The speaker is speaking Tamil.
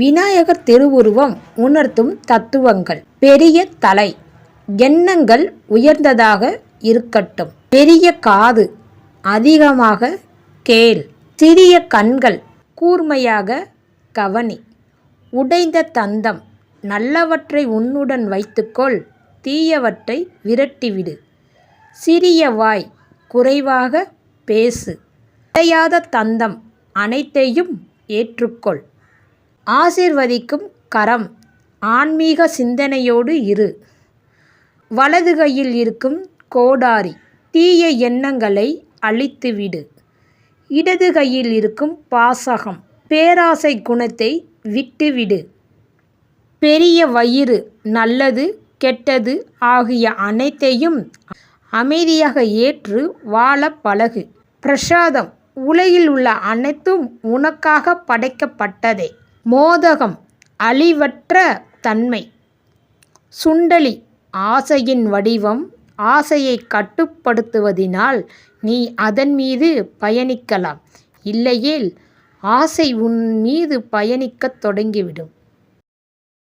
விநாயகர் திருவுருவம் உணர்த்தும் தத்துவங்கள். பெரிய தலை. எண்ணங்கள் உயர்ந்ததாக இருக்கட்டும். பெரிய காது அதிகமாக கேள். சிறிய கண்கள் கூர்மையாக கவனி. உடைந்த தந்தம் நல்லவற்றை உன்னுடன் வைத்துக்கொள். தீயவற்றை விரட்டிவிடு. சிறிய வாய் குறைவாக பேசு. உடையாத தந்தம் அனைத்தையும் ஏற்றுக்கொள். ஆசிர்வதிக்கும் கரம் ஆன்மீக சிந்தனையோடு இரு. வலது கையில் இருக்கும் கோடாரி தீய எண்ணங்களை அழித்துவிடு. இடது கையில் இருக்கும் பாசகம் பேராசை குணத்தை விட்டுவிடு. பெரிய வயிறு நல்லது கெட்டது ஆகிய அனைத்தையும் அமைதியாக ஏற்று வாழ பழகு. பிரசாதம் உலகில் உள்ள அனைத்தும் உனக்காக படைக்கப்பட்டதே. மோதகம் அழிவற்ற தன்மை. சுண்டலி ஆசையின் வடிவம் ஆசையை கட்டுப்படுத்துவதினால் நீ அதன் மீது பயணிக்கலாம். இல்லையேல் ஆசை உன் மீது பயணிக்கத் தொடங்கிவிடும்.